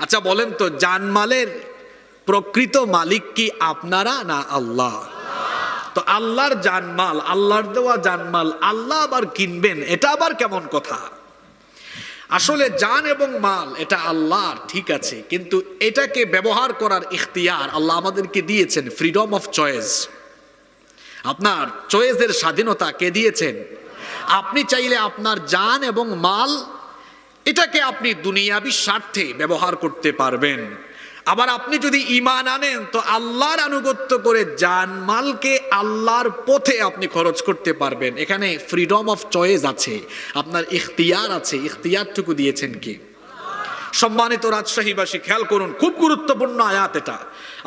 আচ্ছা বলেন তো, জানমালের প্রকৃত মালিক কি আপনারা না আল্লাহ? তো আল্লাহর জানমাল, আল্লাহর দেওয়া জানমাল, আল্লাহ আবার কিনবেন, এটা আবার কেমন কথা? আসলে জান এবং মাল, এটা আল্লাহর, ঠিক আছে, কিন্তু এটাকে ব্যবহার করার ইখতিয়ার আল্লাহ আমাদেরকে দিয়েছেন ফ্রিডম অফ চয়েস আপনার চয়েসের স্বাধীনতা কে দিয়েছেন? আপনি চাইলে আপনার জান এবং মাল এটাকে আপনি দুনিয়াবি স্বার্থে ব্যবহার করতে পারবেন। আবার আপনি যদি ইমান আনেন, তো আল্লাহর আনুগত্য করে জান মালকে আল্লাহর পথে আপনি খরচ করতে পারবেন। এখানে ফ্রিডম অফ চয়েস আছে। আপনার ইখতিয়ার আছে। ইখতিয়ারটুকু দিয়েছেন কি? সম্মানিত রাজশাহীবাসী খেয়াল করুন, খুব গুরুত্বপূর্ণ আয়াত এটা।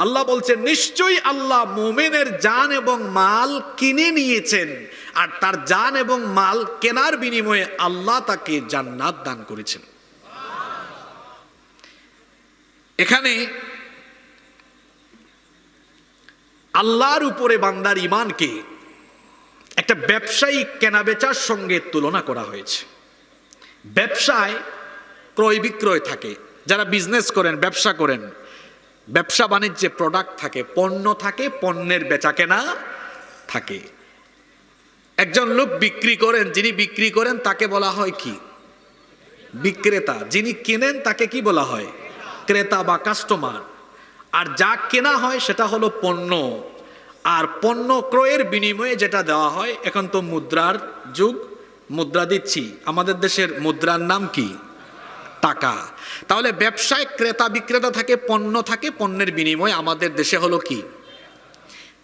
আল্লাহ বলছেন, নিশ্চয়ই আল্লাহ মোমেনের জান এবং মাল কিনে নিয়েছেন, আর তার জান এবং মাল কেনার বিনিময়ে আল্লাহ তাকে জান্নাত দান করেছেন। এখানে আল্লাহর উপরে বান্দার ইমানকে একটা ব্যবসায়িক কেনাবেচার সঙ্গে তুলনা করা হয়েছে। ব্যবসায় ক্রয় বিক্রয় থাকে। যারা বিজনেস করেন, ব্যবসা করেন, ব্যবসা বাণিজ্যে প্রোডাক্ট থাকে, পণ্য থাকে, পণ্যের বেচা কেনা থাকে। একজন লোক বিক্রি করেন, যিনি বিক্রি করেন, তাকে বলা হয় কি? বিক্রেতা। যিনি কেনেন, তাকে কি বলা হয়? ক্রেতা বা কাস্টমার আর যা কেনা হয়, সেটা হলো পণ্য। আর পণ্য ক্রয়ের বিনিময়ে যেটা দেওয়া হয়, এখন তো মুদ্রার যুগ, মুদ্রা দিচ্ছি। আমাদের দেশের মুদ্রার নাম কি? টাকা। তাহলে ব্যবসায় ক্রেতা বিক্রেতা থাকে, পণ্য থাকে, পণ্যের বিনিময়ে আমাদের দেশে হলো কি?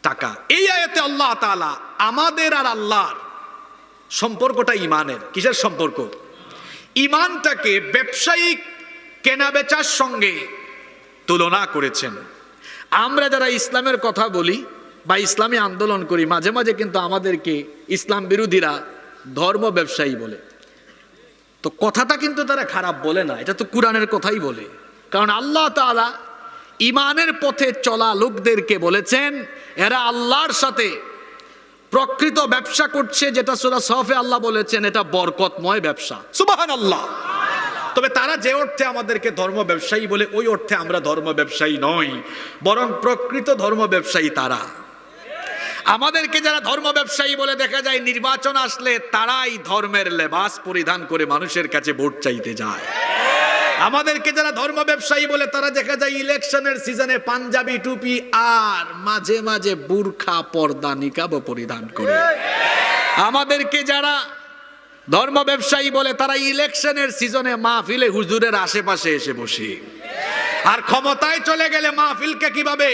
টাকা। এই আয়াতে আল্লাহ তাআলা আমাদের আর আল্লাহর সম্পর্কটা ইমানের কিসের সম্পর্ক? ইমানটাকে ব্যবসায়িক কেনাবেচার সঙ্গে তুলনা করেছেন। আমরা যারা ইসলামের কথা বলি বা ইসলামী আন্দোলন করি, মাঝে মাঝে কিন্তু আমাদেরকে ইসলাম বিরোধীরা ধর্ম ব্যবসায়ী বলে। তো কথাটা কিন্তু তারা খারাপ বলে না, এটা তো কোরআনের কথাই বলে। কারণ আল্লাহ তালা ইমানের পথে চলা লোকদেরকে বলেছেন, এরা আল্লাহর সাথে প্রকৃত ব্যবসা করছে, যেটা সুরা সফে আল্লাহ বলেছেন, এটা বরকতময় ব্যবসা। সুবাহান আল্লাহ তবে তারা যে অর্থে আমাদেরকে ধর্ম ব্যবসায়ী বলে, ওই অর্থে আমরা ধর্ম ব্যবসায়ী নই, বরং প্রকৃত ধর্ম ব্যবসায়ী তারা। আমাদেরকে যারা ধর্ম ব্যবসায়ী বলে দেখা যায়, নির্বাচন আসলে তারাই ধর্মের লেবাস পরিধান করে মানুষের কাছে ভোট চাইতে যায়। আমাদেরকে যারা ধর্ম ব্যবসায়ী বলে তারা দেখা যায়, ইলেকশনের সিজনে পাঞ্জাবি, টুপি আর মাঝে মাঝে বুরখা, পর্দা নিকাবও পরিধান করে। আমাদেরকে যারা ধর্ম ব্যবসায়ী বলে তারা ইলেকশনের সিজনে মাহফিলে হুজুরের আশেপাশে এসে বসে। আর ক্ষমতায় চলে গেলে মাহফিলকে কীভাবে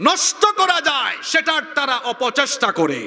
নষ্ট করা যায় সেটার তারা অপচেষ্টা করে।